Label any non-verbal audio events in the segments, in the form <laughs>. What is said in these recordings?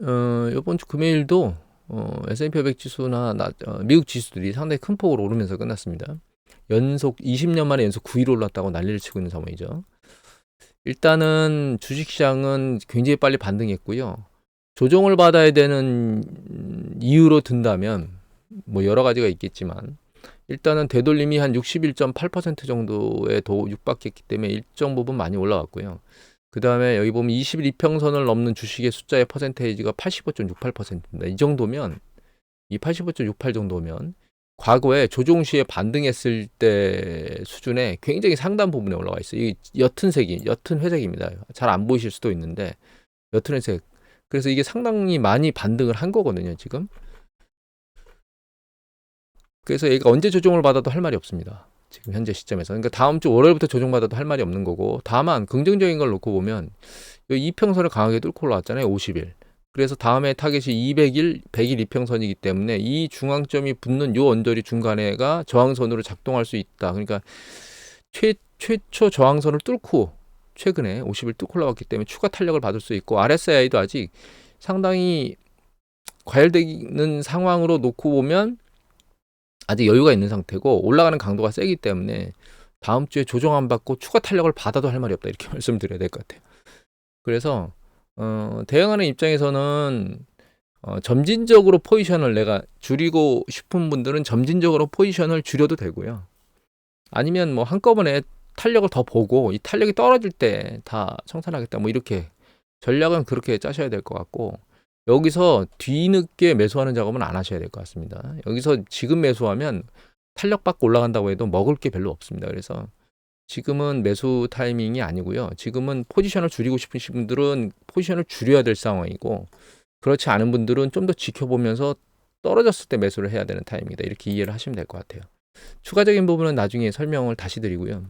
어, 이번 주 금요일도 어, S&P 500 지수나 나, 어, 미국 지수들이 상당히 큰 폭으로 오르면서 끝났습니다. 연속 20년 만에 연속 9일 올랐다고 난리를 치고 있는 상황이죠. 일단은 주식시장은 굉장히 빨리 반등했고요. 조정을 받아야 되는 이유로 든다면 뭐 여러 가지가 있겠지만 일단은 되돌림이 한 61.8% 정도에 도 육박했기 때문에 일정 부분 많이 올라왔고요. 그 다음에 여기 보면 20일 이평선을 넘는 주식의 숫자의 퍼센테이지가 85.68%입니다. 이 정도면 이 85.68 정도면 과거에 조종 시에 반등했을 때 수준에 굉장히 상단 부분에 올라와 있어요. 이 옅은 색이 옅은 회색입니다. 잘 안 보이실 수도 있는데 옅은 회색. 그래서 이게 상당히 많이 반등을 한 거거든요, 지금. 그래서 얘가 언제 조정을 받아도 할 말이 없습니다. 지금 현재 시점에서. 그러니까 다음 주 월요일부터 조정받아도 할 말이 없는 거고, 다만 긍정적인 걸 놓고 보면 이 이평선을 강하게 뚫고 올라왔잖아요. 50일. 그래서 다음에 타겟이 200일, 100일 이평선이기 때문에 이 중앙점이 붙는 요 언저리 중간에가 저항선으로 작동할 수 있다. 그러니까 최, 최초 저항선을 뚫고 최근에 50일 뚫고 올라왔기 때문에 추가 탄력을 받을 수 있고 RSI도 아직 상당히 과열되는 상황으로 놓고 보면 아직 여유가 있는 상태고 올라가는 강도가 세기 때문에 다음 주에 조정 안 받고 추가 탄력을 받아도 할 말이 없다 이렇게 <laughs> 말씀드려야 될 것 같아요. 그래서 어, 대응하는 입장에서는 어, 점진적으로 포지션을 내가 줄이고 싶은 분들은 점진적으로 포지션을 줄여도 되고요. 아니면 뭐 한꺼번에 탄력을 더 보고 이 탄력이 떨어질 때 다 청산하겠다 뭐 이렇게 전략은 그렇게 짜셔야 될 것 같고 여기서 뒤늦게 매수하는 작업은 안 하셔야 될 것 같습니다. 여기서 지금 매수하면 탄력 받고 올라간다고 해도 먹을 게 별로 없습니다. 그래서 지금은 매수 타이밍이 아니고요. 지금은 포지션을 줄이고 싶으신 분들은 포지션을 줄여야 될 상황이고 그렇지 않은 분들은 좀 더 지켜보면서 떨어졌을 때 매수를 해야 되는 타이밍이다. 이렇게 이해를 하시면 될 것 같아요. 추가적인 부분은 나중에 설명을 다시 드리고요.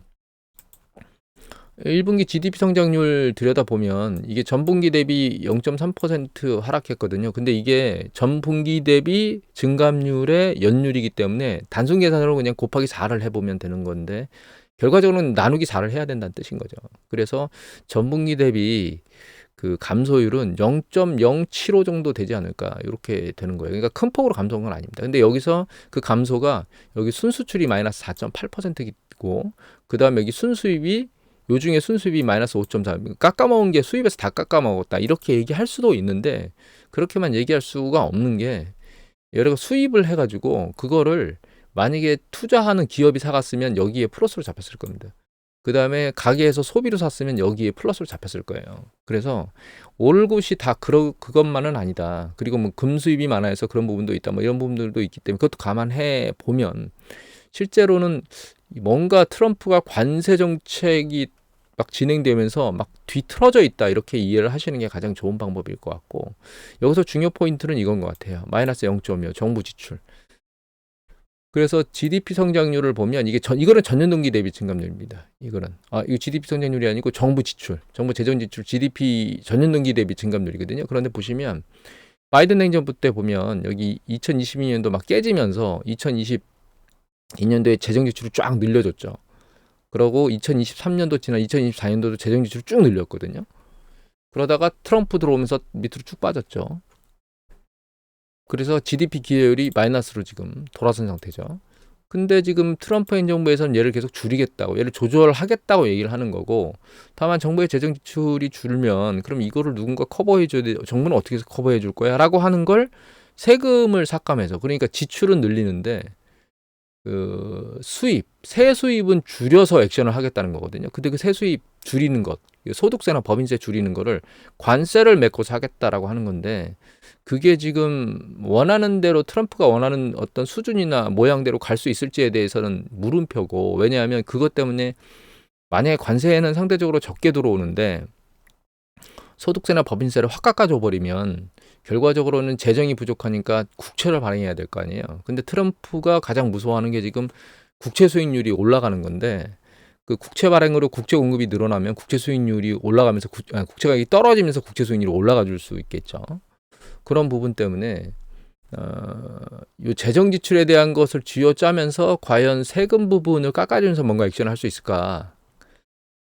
1분기 GDP 성장률 들여다보면 이게 전분기 대비 0.3% 하락했거든요. 근데 이게 전분기 대비 증감률의 연율이기 때문에 단순 계산으로 그냥 곱하기 4를 해보면 되는 건데 결과적으로는 나누기 4를 해야 된다는 뜻인 거죠. 그래서 전분기 대비 그 감소율은 0.075 정도 되지 않을까 이렇게 되는 거예요. 그러니까 큰 폭으로 감소한 건 아닙니다. 근데 여기서 그 감소가 여기 순수출이 마이너스 4.8%이고 그 다음에 여기 순수입이 요 중에 순수입이 마이너스 5.4 깎아먹은 게 수입에서 다 깎아먹었다 이렇게 얘기할 수도 있는데 그렇게만 얘기할 수가 없는 게 여러 수입을 해가지고 그거를 만약에 투자하는 기업이 사갔으면 여기에 플러스로 잡혔을 겁니다. 그 다음에 가게에서 소비로 샀으면 여기에 플러스로 잡혔을 거예요. 그래서 올 것이 다 그러, 그것만은 아니다. 그리고 뭐 금수입이 많아서 그런 부분도 있다. 뭐 이런 부분들도 있기 때문에 그것도 감안해 보면 실제로는 뭔가 트럼프가 관세 정책이 막 진행되면서 막 뒤틀어져 있다 이렇게 이해를 하시는 게 가장 좋은 방법일 것 같고 여기서 중요 포인트는 이건 것 같아요. 마이너스 0.5 정부 지출. 그래서 GDP 성장률을 보면 이게 전 이거는 전년 동기 대비 증감률입니다. 이거는 아 이거 GDP 성장률이 아니고 정부 지출, 정부 재정 지출 GDP 전년 동기 대비 증감률이거든요. 그런데 보시면 바이든 행정부 때 보면 여기 2022년도 막 깨지면서 2022년도에 재정 지출이 쫙 늘려줬죠. 그러고 2023년도 지난 2024년도도 재정 지출이 쭉 늘렸거든요. 그러다가 트럼프 들어오면서 밑으로 쭉 빠졌죠. 그래서 GDP 기여율이 마이너스로 지금 돌아선 상태죠. 근데 지금 트럼프 행정부에서는 얘를 계속 줄이겠다고, 얘를 조절하겠다고 얘기를 하는 거고, 다만 정부의 재정 지출이 줄면, 그럼 이거를 누군가 커버해줘야 돼. 정부는 어떻게 해서 커버해 줄 거야? 라고 하는 걸 세금을 삭감해서, 그러니까 지출은 늘리는데, 그 수입, 세 수입은 줄여서 액션을 하겠다는 거거든요. 근데 그 세 수입 줄이는 것, 소득세나 법인세 줄이는 거를 관세를 메꿔서 하겠다라고 하는 건데 그게 지금 원하는 대로 트럼프가 원하는 어떤 수준이나 모양대로 갈 수 있을지에 대해서는 물음표고 왜냐하면 그것 때문에 만약에 관세는 상대적으로 적게 들어오는데 소득세나 법인세를 확 깎아줘 버리면 결과적으로는 재정이 부족하니까 국채를 발행해야 될 거 아니에요. 근데 트럼프가 가장 무서워하는 게 지금 국채 수익률이 올라가는 건데 그 국채 발행으로 국채 공급이 늘어나면 국채 수익률이 올라가면서 구, 아, 국채 가격이 떨어지면서 국채 수익률이 올라가 줄 수 있겠죠. 그런 부분 때문에 어, 요 재정 지출에 대한 것을 쥐어짜면서 과연 세금 부분을 깎아주면서 뭔가 액션을 할 수 있을까?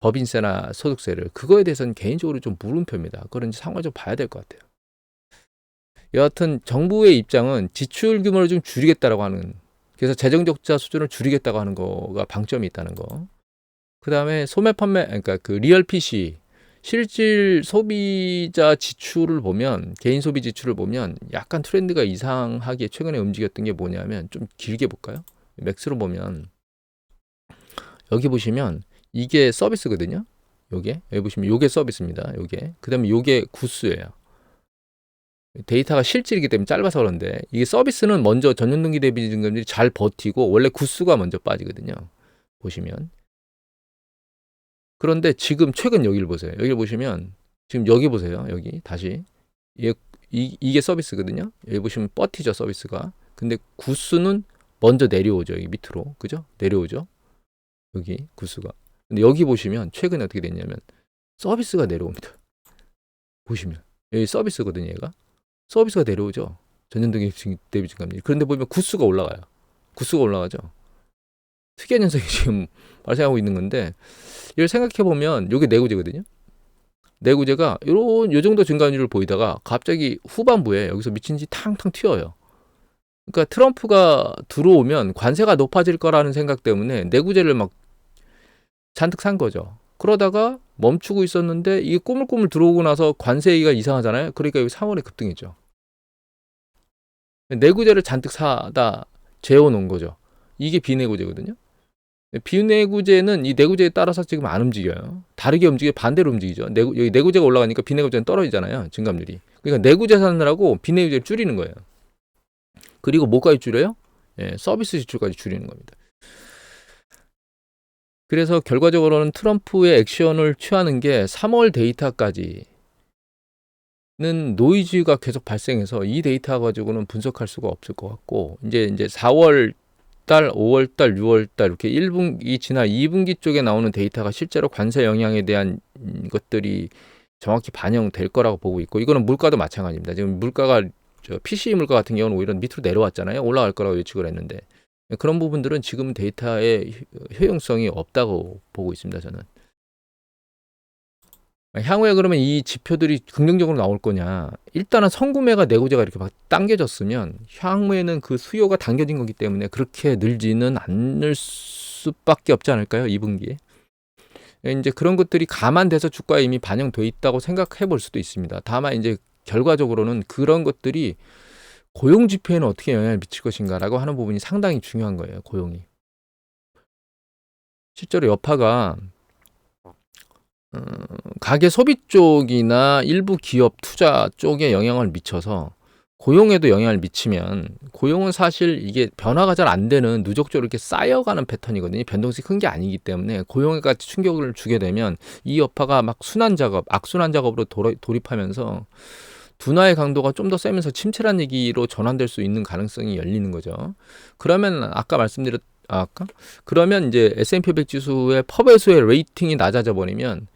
법인세나 소득세를 그거에 대해서는 개인적으로 좀 물음표입니다. 그런 상황을 좀 봐야 될 것 같아요. 여하튼 정부의 입장은 지출 규모를 좀 줄이겠다라고 하는 그래서 재정 적자 수준을 줄이겠다고 하는 거가 방점이 있다는 거. 그다음에 소매 판매 그러니까 그 리얼 PC 실질 소비자 지출을 보면 개인 소비 지출을 보면 약간 트렌드가 이상하게 최근에 움직였던 게 뭐냐면 좀 길게 볼까요? 맥스로 보면 여기 보시면 이게 서비스거든요. 요게 여기 보시면 요게 서비스입니다. 요게 그다음에 요게 구수예요. 데이터가 실질이기 때문에 짧아서 그런데 이게 서비스는 먼저 전년동기 대비 증감들이 잘 버티고 원래 구수가 먼저 빠지거든요. 보시면 그런데 지금 최근 여기를 보세요. 여기를 보시면 지금 여기 보세요. 여기 다시 이게, 이, 이게 서비스거든요. 여기 보시면 버티죠 서비스가. 근데 구수는 먼저 내려오죠. 여기 밑으로 그죠? 내려오죠. 여기 구수가. 근데 여기 보시면 최근에 어떻게 됐냐면 서비스가 내려옵니다. 보시면 여기 서비스거든요. 얘가 서비스가 내려오죠. 전년동기 대비 증감률. 그런데 보면 구수가 올라가요. 구수가 올라가죠. 특이한 현상이 <laughs> 지금 발생하고 있는 건데 이걸 생각해 보면 이게 내구재거든요. 내구재가 요런 요 정도 증가율을 보이다가 갑자기 후반부에 여기서 미친 듯이 탕탕 튀어요. 그러니까 트럼프가 들어오면 관세가 높아질 거라는 생각 때문에 내구재를 막 잔뜩 산 거죠. 그러다가 멈추고 있었는데 이게 꼬물꼬물 들어오고 나서 관세 얘기가 이상하잖아요. 그러니까 여기 3월에 급등했죠. 내구재를 잔뜩 사다 재워놓은 거죠. 이게 비내구재거든요. 비내구재는 이 내구재에 따라서 지금 안 움직여요. 다르게 움직여 반대로 움직이죠. 내구, 여기 내구재가 올라가니까 비내구재는 떨어지잖아요. 증감률이. 그러니까 내구재 사느라고 비내구재를 줄이는 거예요. 그리고 뭐까지 줄여요? 예, 서비스 지출까지 줄이는 겁니다. 그래서 결과적으로는 트럼프의 액션을 취하는 게 3월 데이터까지 는 노이즈가 계속 발생해서 이 데이터 가지고는 분석할 수가 없을 것 같고 이제 이제 4월 달, 5월 달, 6월 달 이렇게 1분기 지나 2분기 쪽에 나오는 데이터가 실제로 관세 영향에 대한 것들이 정확히 반영될 거라고 보고 있고 이거는 물가도 마찬가지입니다. 지금 물가가 저 PC 물가 같은 경우는 오히려 밑으로 내려왔잖아요. 올라갈 거라고 예측을 했는데 그런 부분들은 지금 데이터의 효용성이 없다고 보고 있습니다. 저는. 향후에 그러면 이 지표들이 긍정적으로 나올 거냐? 일단은 성구매가 내구재가 이렇게 막 당겨졌으면 향후에는 그 수요가 당겨진 거기 때문에 그렇게 늘지는 않을 수밖에 없지 않을까요? 2분기에. 이제 그런 것들이 감안돼서 주가에 이미 반영돼 있다고 생각해 볼 수도 있습니다. 다만 이제 결과적으로는 그런 것들이 고용 지표에는 어떻게 영향을 미칠 것인가라고 하는 부분이 상당히 중요한 거예요. 고용이. 실제로 여파가 어, 가계 소비 쪽이나 일부 기업 투자 쪽에 영향을 미쳐서 고용에도 영향을 미치면 고용은 사실 이게 변화가 잘 안 되는 누적적으로 이렇게 쌓여가는 패턴이거든요. 변동성이 큰 게 아니기 때문에 고용에 같이 충격을 주게 되면 이 여파가 막 순환 작업, 악순환 작업으로 돌입하면서 둔화의 강도가 좀 더 세면서 침체란 얘기로 전환될 수 있는 가능성이 열리는 거죠. 그러면 아까 말씀드렸 아, 아까 그러면 이제 S&P 500 지수의 펍에서의 레이팅이 낮아져 버리면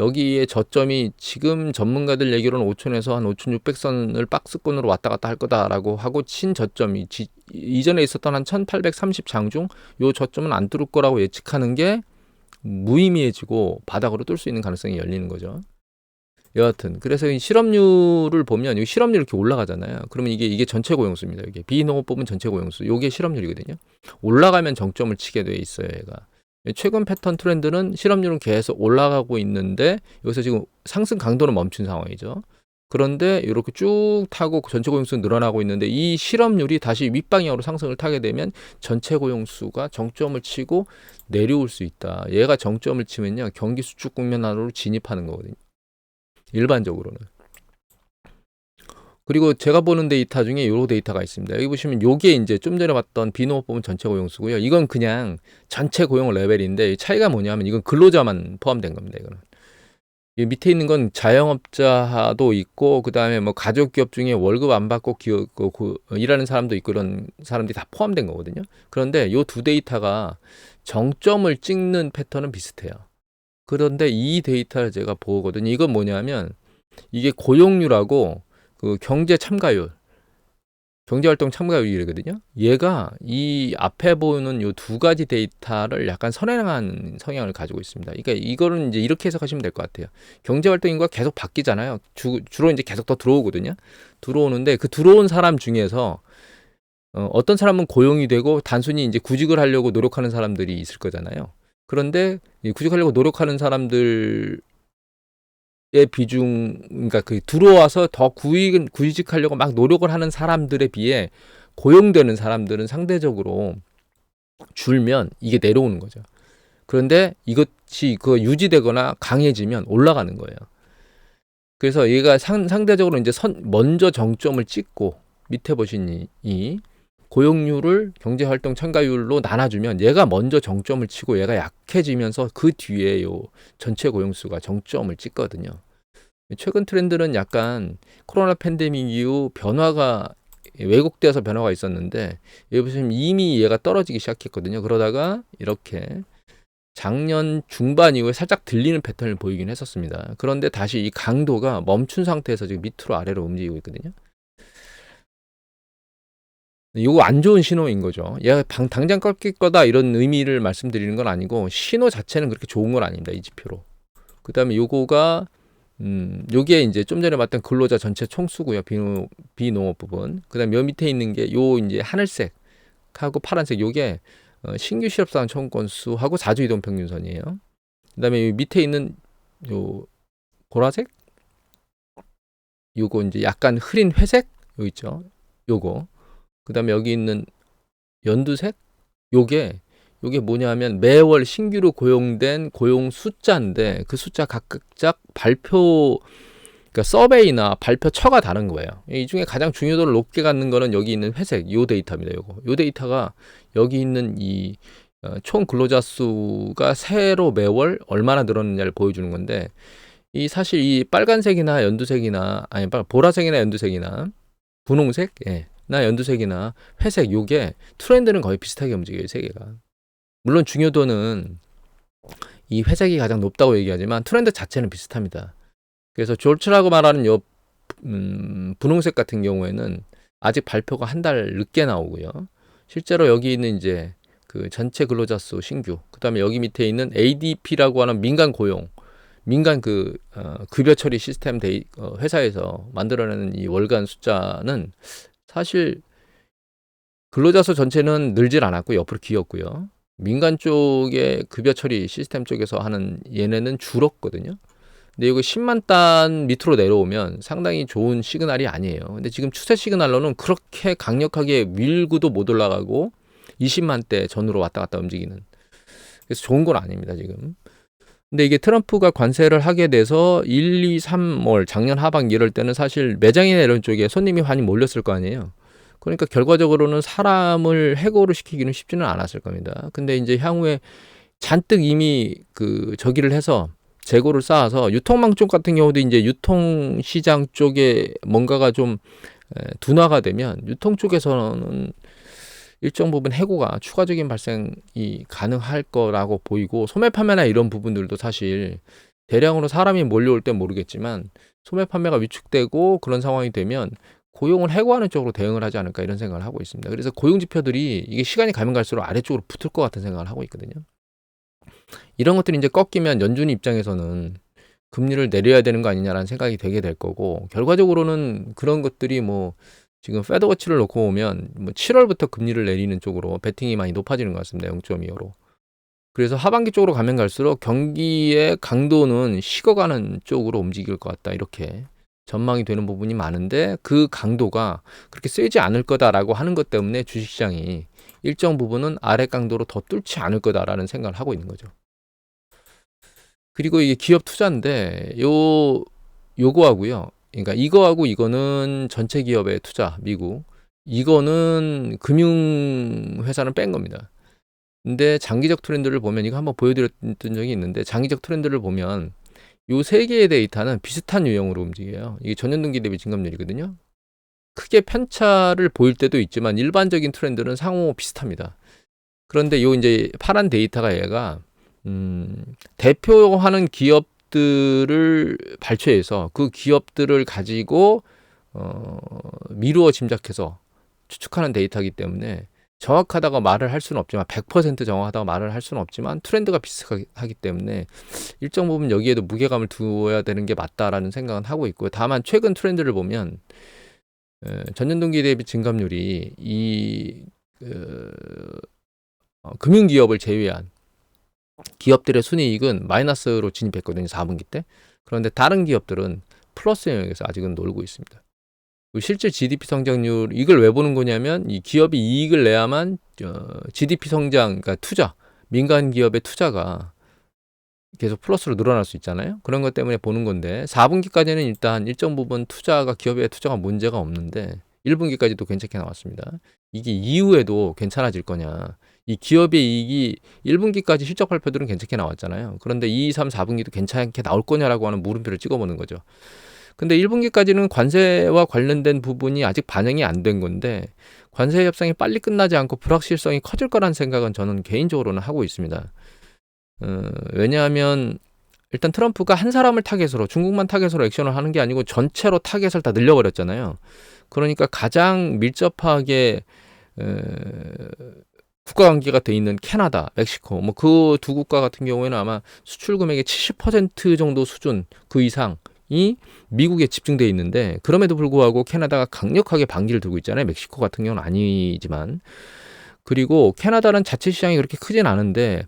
여기에 저점이 지금 전문가들 얘기로는 5천에서 한 5,600선을 박스권으로 왔다 갔다 할 거다라고 하고 친 저점이 지, 이전에 있었던 한 1,830 장중 요 저점은 안 뚫을 거라고 예측하는 게 무의미해지고 바닥으로 뚫을 수 있는 가능성이 열리는 거죠. 여하튼 그래서 이 실업률을 보면 이 실업률 이렇게 올라가잖아요. 그러면 이게 이게 전체 고용수입니다. 이게 비농업 부분 전체 고용수. 요게 실업률이거든요. 올라가면 정점을 치게 돼 있어요, 얘가. 최근 패턴 트렌드는 실업률은 계속 올라가고 있는데 여기서 지금 상승 강도는 멈춘 상황이죠. 그런데 이렇게 쭉 타고 전체 고용수 늘어나고 있는데 이 실업률이 다시 윗방향으로 상승을 타게 되면 전체 고용수가 정점을 치고 내려올 수 있다. 얘가 정점을 치면요 경기 수축 국면 안으로 진입하는 거거든요. 일반적으로는. 그리고 제가 보는 데이터 중에 요 데이터가 있습니다. 여기 보시면 요게 이제 좀 전에 봤던 비농업 부문 전체 고용수고요. 이건 그냥 전체 고용 레벨인데 차이가 뭐냐면 이건 근로자만 포함된 겁니다. 이거는. 이 밑에 있는 건 자영업자도 있고 그다음에 뭐 가족 기업 중에 월급 안 받고 기업 그, 그, 일하는 사람도 있고 그런 사람들이 다 포함된 거거든요. 그런데 요 두 데이터가 정점을 찍는 패턴은 비슷해요. 그런데 이 데이터를 제가 보거든요. 이건 뭐냐면 이게 고용률하고 그 경제 참가율 경제활동 참가율이거든요. 얘가 이 앞에 보는 요 두 가지 데이터를 약간 선행한 성향을 가지고 있습니다. 그러니까 이거는 이제 이렇게 해석하시면 될 것 같아요. 경제활동 인구가 계속 바뀌잖아요. 주, 주로 이제 계속 더 들어오거든요. 들어오는데 그 들어온 사람 중에서 어, 어떤 사람은 고용이 되고 단순히 이제 구직을 하려고 노력하는 사람들이 있을 거잖아요. 그런데 이 구직하려고 노력하는 사람들 의 비중 그러니까 그 들어와서 더 구익 구직하려고 막 노력을 하는 사람들에 비해 고용되는 사람들은 상대적으로 줄면 이게 내려오는 거죠. 그런데 이것이 그 유지되거나 강해지면 올라가는 거예요. 그래서 얘가 상, 상대적으로 이제 선, 먼저 정점을 찍고 밑에 이, 이 고용률을 경제활동 참가율로 나눠주면 얘가 먼저 정점을 치고 얘가 약해지면서 그 뒤에 요 전체 고용수가 정점을 찍거든요. 최근 트렌드는 약간 코로나 팬데믹 이후 변화가 왜곡되어서 변화가 있었는데 여기 보시면 이미 얘가 떨어지기 시작했거든요. 그러다가 이렇게 작년 중반 이후에 살짝 들리는 패턴을 보이긴 했었습니다. 그런데 다시 이 강도가 멈춘 상태에서 지금 밑으로 아래로 움직이고 있거든요. 이거 안 좋은 신호인 거죠. 얘가 당, 당장 꺾일 거다 이런 의미를 말씀드리는 건 아니고 신호 자체는 그렇게 좋은 건 아닙니다. 이 지표로. 그 다음에 요거가 음, 요게 이제 좀 전에 봤던 근로자 전체 총수고요. 비노, 비농업 부분. 그 다음에 요 밑에 있는 게 요 이제 하늘색 하고 파란색 요게 어, 신규 실업사원 총 건수하고 자주 이동 평균선이에요. 그 다음에 요 밑에 있는 요 보라색 요거 이제 약간 흐린 회색 요 있죠. 요거 그 다음에 여기 있는 연두색 요게 요게 뭐냐면 매월 신규로 고용된 고용 숫자인데 그 숫자 각각 발표 그러니까 서베이나 발표처가 다른 거예요. 이 중에 가장 중요도를 높게 갖는 거는 여기 있는 회색 요 데이터입니다. 요거 요 데이터가 여기 있는 이총 어, 근로자 수가 새로 매월 얼마나 늘었느냐를 보여주는 건데 이 사실 이 빨간색이나 연두색이나 아니 보라색이나 연두색이나 분홍색 예. 나 연두색이나 회색 요게 트렌드는 거의 비슷하게 움직여요 세 개가. 물론 중요도는 이 회색이 가장 높다고 얘기하지만 트렌드 자체는 비슷합니다. 그래서 졸츠라고 말하는 요 음, 분홍색 같은 경우에는 아직 발표가 한 달 늦게 나오고요. 실제로 여기 있는 이제 그 전체 근로자 수 신규 그다음에 여기 밑에 있는 ADP라고 하는 민간 고용 민간 그 어, 급여 처리 시스템 데이, 어, 회사에서 만들어내는 이 월간 숫자는 사실 근로자 수 전체는 늘질 않았고 옆으로 기었고요. 민간 쪽의 급여 처리 시스템 쪽에서 하는 얘네는 줄었거든요. 근데 이거 10만 단 밑으로 내려오면 상당히 좋은 시그널이 아니에요. 근데 지금 추세 시그널로는 그렇게 강력하게 밀고도 못 올라가고 20만 대 전으로 왔다 갔다 움직이는. 그래서 좋은 건 아닙니다, 지금. 근데 이게 트럼프가 관세를 하게 돼서 1, 2, 3월 작년 하반기 이럴 때는 사실 매장이나 이런 쪽에 손님이 많이 몰렸을 거 아니에요. 그러니까 결과적으로는 사람을 해고를 시키기는 쉽지는 않았을 겁니다. 근데 이제 향후에 잔뜩 이미 그 저기를 해서 재고를 쌓아서 유통망 쪽 같은 경우도 이제 유통 시장 쪽에 뭔가가 좀 둔화가 되면 유통 쪽에서는 일정 부분 해고가 추가적인 발생이 가능할 거라고 보이고 소매 판매나 이런 부분들도 사실 대량으로 사람이 몰려올 땐 모르겠지만 소매 판매가 위축되고 그런 상황이 되면 고용을 해고하는 쪽으로 대응을 하지 않을까 이런 생각을 하고 있습니다. 그래서 고용 지표들이 이게 시간이 가면 갈수록 아래쪽으로 붙을 것 같은 생각을 하고 있거든요. 이런 것들이 이제 꺾이면 연준이 입장에서는 금리를 내려야 되는 거 아니냐라는 생각이 되게 될 거고 결과적으로는 그런 것들이 뭐 지금 페드워치를 놓고 보면 뭐 7월부터 금리를 내리는 쪽으로 베팅이 많이 높아지는 것 같습니다. 0.25로. 그래서 하반기 쪽으로 가면 갈수록 경기의 강도는 식어가는 쪽으로 움직일 것 같다. 이렇게 전망이 되는 부분이 많은데 그 강도가 그렇게 세지 않을 거다라고 하는 것 때문에 주식시장이 일정 부분은 아래 강도로 더 뚫지 않을 거다라는 생각을 하고 있는 거죠. 그리고 이게 기업 투자인데 요 요거하고요. 그러니까 이거하고 이거는 전체 기업의 투자 미국 이거는 금융 회사는 뺀 겁니다. 근데 장기적 트렌드를 보면 이거 한번 보여드렸던 적이 있는데 장기적 트렌드를 보면 요 세 개의 데이터는 비슷한 유형으로 움직여요. 이게 전년동기 대비 증감률이거든요. 크게 편차를 보일 때도 있지만 일반적인 트렌드는 상호 비슷합니다. 그런데 요 이제 파란 데이터가 얘가 음, 대표하는 기업 기업들을 발췌해서 그 기업들을 가지고 어, 미루어 짐작해서 추측하는 데이터이기 때문에 정확하다고 말을 할 수는 없지만 100% 정확하다고 말을 할 수는 없지만 트렌드가 비슷하기 때문에 일정 부분 여기에도 무게감을 두어야 되는 게 맞다라는 생각은 하고 있고요. 다만 최근 트렌드를 보면 에, 전년 동기 대비 증감률이 이 그, 어, 금융기업을 제외한 기업들의 순이익은 마이너스로 진입했거든요. 4분기 때. 그런데 다른 기업들은 플러스 영역에서 아직은 놀고 있습니다. 그 실제 GDP 성장률 이걸 왜 보는 거냐면 이 기업이 이익을 내야만 어, GDP 성장 그러니까 투자 민간 기업의 투자가 계속 플러스로 늘어날 수 있잖아요. 그런 것 때문에 보는 건데 4분기까지는 일단 일정 부분 투자가 기업의 투자가 문제가 없는데 1분기까지도 괜찮게 나왔습니다. 이게 이후에도 괜찮아질 거냐? 이 기업의 이익이 1분기까지 실적 발표들은 괜찮게 나왔잖아요. 그런데 2, 3, 4분기도 괜찮게 나올 거냐라고 하는 물음표를 찍어보는 거죠. 근데 1분기까지는 관세와 관련된 부분이 아직 반영이 안 된 건데 관세 협상이 빨리 끝나지 않고 불확실성이 커질 거란 생각은 저는 개인적으로는 하고 있습니다. 어, 왜냐하면 일단 트럼프가 한 사람을 타겟으로 중국만 타겟으로 액션을 하는 게 아니고 전체로 타겟을 다 늘려버렸잖아요. 그러니까 가장 밀접하게 에, 국가 관계가 돼 있는 캐나다, 멕시코 뭐 그 두 국가 같은 경우에는 아마 수출 금액의 70% 정도 수준 그 이상 이 미국에 집중돼 있는데 그럼에도 불구하고 캐나다가 강력하게 반기를 들고 있잖아요. 멕시코 같은 경우는 아니지만 그리고 캐나다는 자체 시장이 그렇게 크진 않은데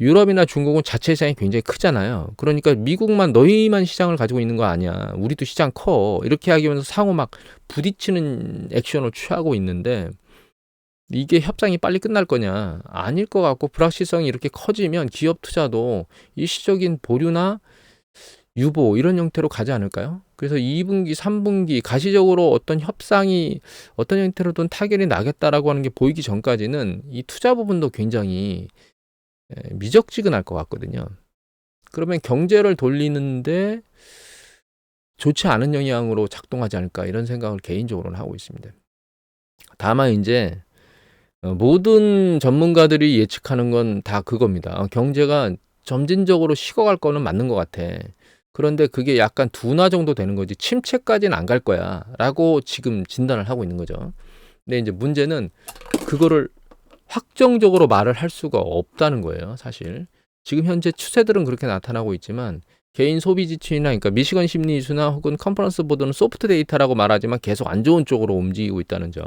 유럽이나 중국은 자체 시장이 굉장히 크잖아요. 그러니까 미국만 너희만 시장을 가지고 있는 거 아니야. 우리도 시장 커. 이렇게 하면서 상호 막 부딪히는 액션을 취하고 있는데 이게 협상이 빨리 끝날 거냐? 아닐 것 같고 불확실성이 이렇게 커지면 기업 투자도 일시적인 보류나 유보 이런 형태로 가지 않을까요? 그래서 2분기, 3분기 가시적으로 어떤 협상이 어떤 형태로든 타결이 나겠다라고 하는 게 보이기 전까지는 이 투자 부분도 굉장히 미적지근할 것 같거든요. 그러면 경제를 돌리는데 좋지 않은 영향으로 작동하지 않을까 이런 생각을 개인적으로는 하고 있습니다. 다만 이제 어, 모든 전문가들이 예측하는 건 다 그겁니다. 어, 경제가 점진적으로 식어갈 거는 맞는 것 같아. 그런데 그게 약간 둔화 정도 되는 거지 침체까지는 안 갈 거야 라고 지금 진단을 하고 있는 거죠. 근데 이제 문제는 그거를 확정적으로 말을 할 수가 없다는 거예요, 사실. 지금 현재 추세들은 그렇게 나타나고 있지만 개인 소비 지출이나 그러니까 미시건 심리 지수나 혹은 컨퍼런스 보드는 소프트 데이터라고 말하지만 계속 안 좋은 쪽으로 움직이고 있다는 점.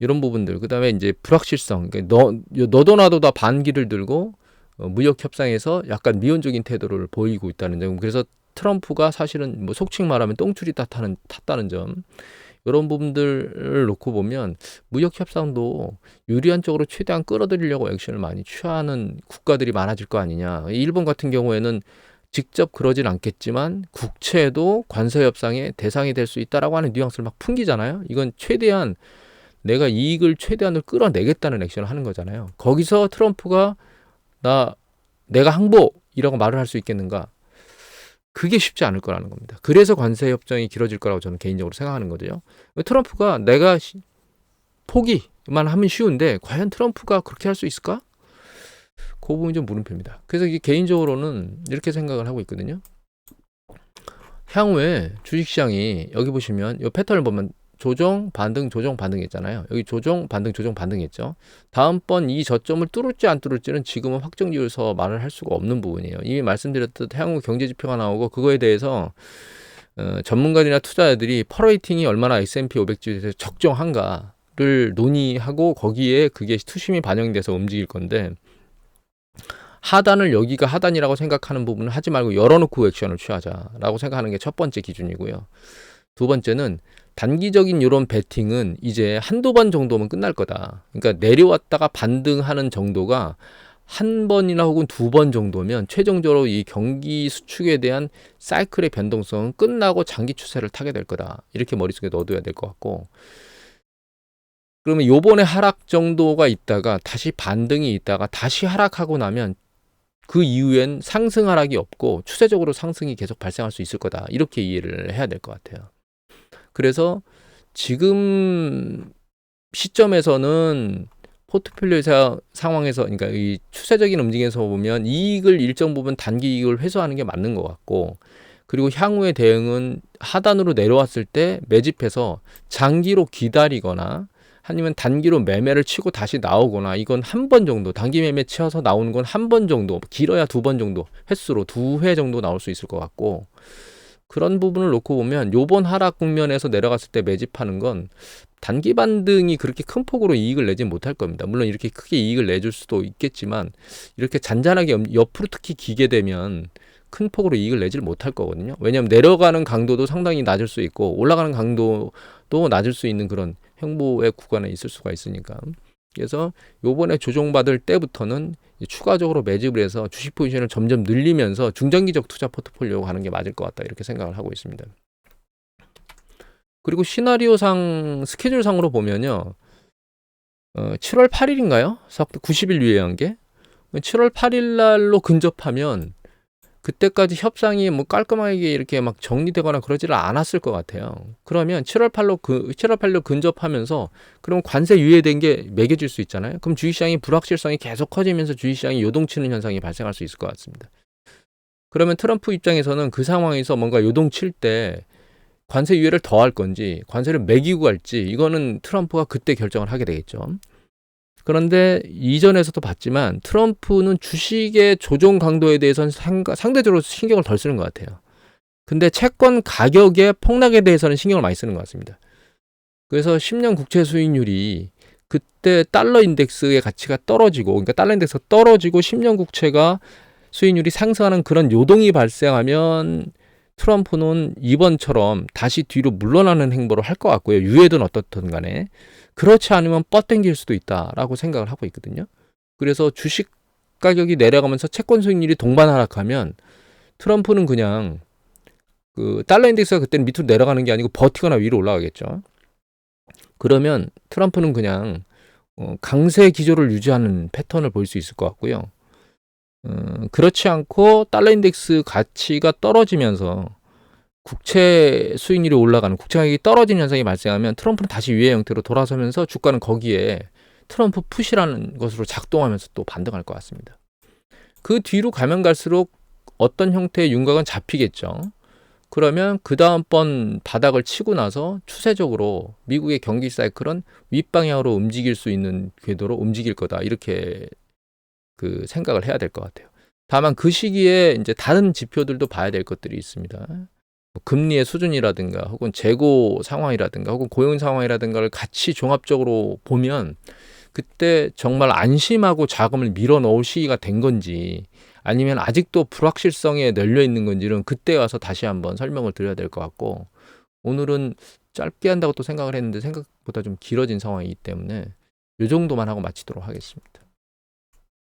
이런 부분들. 그다음에 이제 불확실성. 그러니까 너 너도 나도 다 반기를 들고 어, 무역 협상에서 약간 미온적인 태도를 보이고 있다는 점. 그래서 트럼프가 사실은 뭐 속칭 말하면 똥줄이 탔다는 탔다는 점. 이런 부분들을 놓고 보면 무역 협상도 유리한 쪽으로 최대한 끌어들이려고 액션을 많이 취하는 국가들이 많아질 거 아니냐. 일본 같은 경우에는 직접 그러진 않겠지만 국채도 관세 협상의 대상이 될 수 있다라고 하는 뉘앙스를 막 풍기잖아요. 이건 최대한 내가 이익을 최대한으로 끌어내겠다는 액션을 하는 거잖아요. 거기서 트럼프가 나 내가 항복이라고 말을 할 수 있겠는가? 그게 쉽지 않을 거라는 겁니다. 그래서 관세 협정이 길어질 거라고 저는 개인적으로 생각하는 거죠. 트럼프가 내가 포기만 하면 쉬운데 과연 트럼프가 그렇게 할 수 있을까? 그 부분이 좀 물음표입니다. 그래서 개인적으로는 이렇게 생각을 하고 있거든요. 향후에 주식시장이 여기 보시면 이 패턴을 보면 조정, 반등, 조정, 반등 했잖아요. 여기 조정, 반등, 조정, 반등 했죠. 다음번 이 저점을 뚫을지 안 뚫을지는 지금은 확정 지어서 말을 할 수가 없는 부분이에요. 이미 말씀드렸듯 향후 경제 지표가 나오고 그거에 대해서 어, 전문가들이나 투자자들이 퍼레이팅이 얼마나 S&P 500지수에서 적정한가를 논의하고 거기에 그게 투심이 반영돼서 움직일 건데 하단을 여기가 하단이라고 생각하는 부분은 하지 말고 열어놓고 액션을 취하자라고 생각하는 게 첫 번째 기준이고요. 두 번째는 단기적인 이런 베팅은 이제 한두 번 정도면 끝날 거다. 그러니까 내려왔다가 반등하는 정도가 한 번이나 혹은 두 번 정도면 최종적으로 이 경기 수축에 대한 사이클의 변동성은 끝나고 장기 추세를 타게 될 거다. 이렇게 머릿속에 넣어둬야 될 것 같고. 그러면 요번에 하락 정도가 있다가 다시 반등이 있다가 다시 하락하고 나면 그 이후엔 상승 하락이 없고 추세적으로 상승이 계속 발생할 수 있을 거다. 이렇게 이해를 해야 될 것 같아요. 그래서 지금 시점에서는 포트폴리오 상황에서 그러니까 이 추세적인 움직임에서 보면 이익을 일정 부분 단기 이익을 회수하는 게 맞는 것 같고 그리고 향후의 대응은 하단으로 내려왔을 때 매집해서 장기로 기다리거나 아니면 단기로 매매를 치고 다시 나오거나 이건 한 번 정도 단기 매매 치어서 나오는 건 한 번 정도 길어야 두 번 정도 횟수로 두 회 정도 나올 수 있을 것 같고 그런 부분을 놓고 보면 요번 하락 국면에서 내려갔을 때 매집하는 건 단기 반등이 그렇게 큰 폭으로 이익을 내지 못할 겁니다. 물론 이렇게 크게 이익을 내줄 수도 있겠지만 이렇게 잔잔하게 옆- 옆으로 특히 기게 되면 큰 폭으로 이익을 내질 못할 거거든요. 왜냐하면 내려가는 강도도 상당히 낮을 수 있고 올라가는 강도도 낮을 수 있는 그런 횡보의 구간에 있을 수가 있으니까. 그래서 요번에 조정받을 때부터는 추가적으로 매집을 해서 주식 포지션을 점점 늘리면서 중장기적 투자 포트폴리오 가는 게 맞을 것 같다 이렇게 생각을 하고 있습니다. 그리고 시나리오상 스케줄상으로 보면요. 어, 7월 8일인가요? 90일 유예한 게 7월 8일 날로 근접하면 그때까지 협상이 뭐 깔끔하게 이렇게 막 정리되거나 그러지를 않았을 것 같아요. 그러면 7월 8로 그 7월 8로 근접하면서 그럼 관세 유예된 게 매겨질 수 있잖아요. 그럼 주식시장이 불확실성이 계속 커지면서 주식시장이 요동치는 현상이 발생할 수 있을 것 같습니다. 그러면 트럼프 입장에서는 그 상황에서 뭔가 요동칠 때 관세 유예를 더 할 건지 관세를 매기고 갈지 이거는 트럼프가 그때 결정을 하게 되겠죠. 그런데 이전에서도 봤지만 트럼프는 주식의 조정 강도에 대해서는 상대적으로 신경을 덜 쓰는 것 같아요. 근데 채권 가격의 폭락에 대해서는 신경을 많이 쓰는 것 같습니다. 그래서 10년 국채 수익률이 그때 달러 인덱스의 가치가 떨어지고 그러니까 달러 인덱스가 떨어지고 10년 국채가 수익률이 상승하는 그런 요동이 발생하면 트럼프는 이번처럼 다시 뒤로 물러나는 행보를 할 것 같고요. 유예든 어떻든 간에. 그렇지 않으면 뻗땡길 수도 있다라고 생각을 하고 있거든요. 그래서 주식 가격이 내려가면서 채권 수익률이 동반 하락하면 트럼프는 그냥 그 달러 인덱스가 그때는 밑으로 내려가는 게 아니고 버티거나 위로 올라가겠죠. 그러면 트럼프는 그냥 어, 강세 기조를 유지하는 패턴을 볼 수 있을 것 같고요. 어, 그렇지 않고 달러 인덱스 가치가 떨어지면서 국채 수익률이 올라가는 국채 가격이 떨어지는 현상이 발생하면 트럼프는 다시 유예 형태로 돌아서면서 주가는 거기에 트럼프 푸시라는 것으로 작동하면서 또 반등할 것 같습니다. 그 뒤로 가면 갈수록 어떤 형태의 윤곽은 잡히겠죠. 그러면 그 다음번 바닥을 치고 나서 추세적으로 미국의 경기 사이클은 윗방향으로 움직일 수 있는 궤도로 움직일 거다. 이렇게 그 생각을 해야 될 것 같아요. 다만 그 시기에 이제 다른 지표들도 봐야 될 것들이 있습니다. 뭐 금리의 수준이라든가 혹은 재고 상황이라든가 혹은 고용 상황이라든가를 같이 종합적으로 보면 그때 정말 안심하고 자금을 밀어 넣을 시기가 된 건지 아니면 아직도 불확실성에 널려 있는 건지는 그때 와서 다시 한번 설명을 드려야 될 것 같고 오늘은 짧게 한다고 또 생각을 했는데 생각보다 좀 길어진 상황이기 때문에 이 정도만 하고 마치도록 하겠습니다.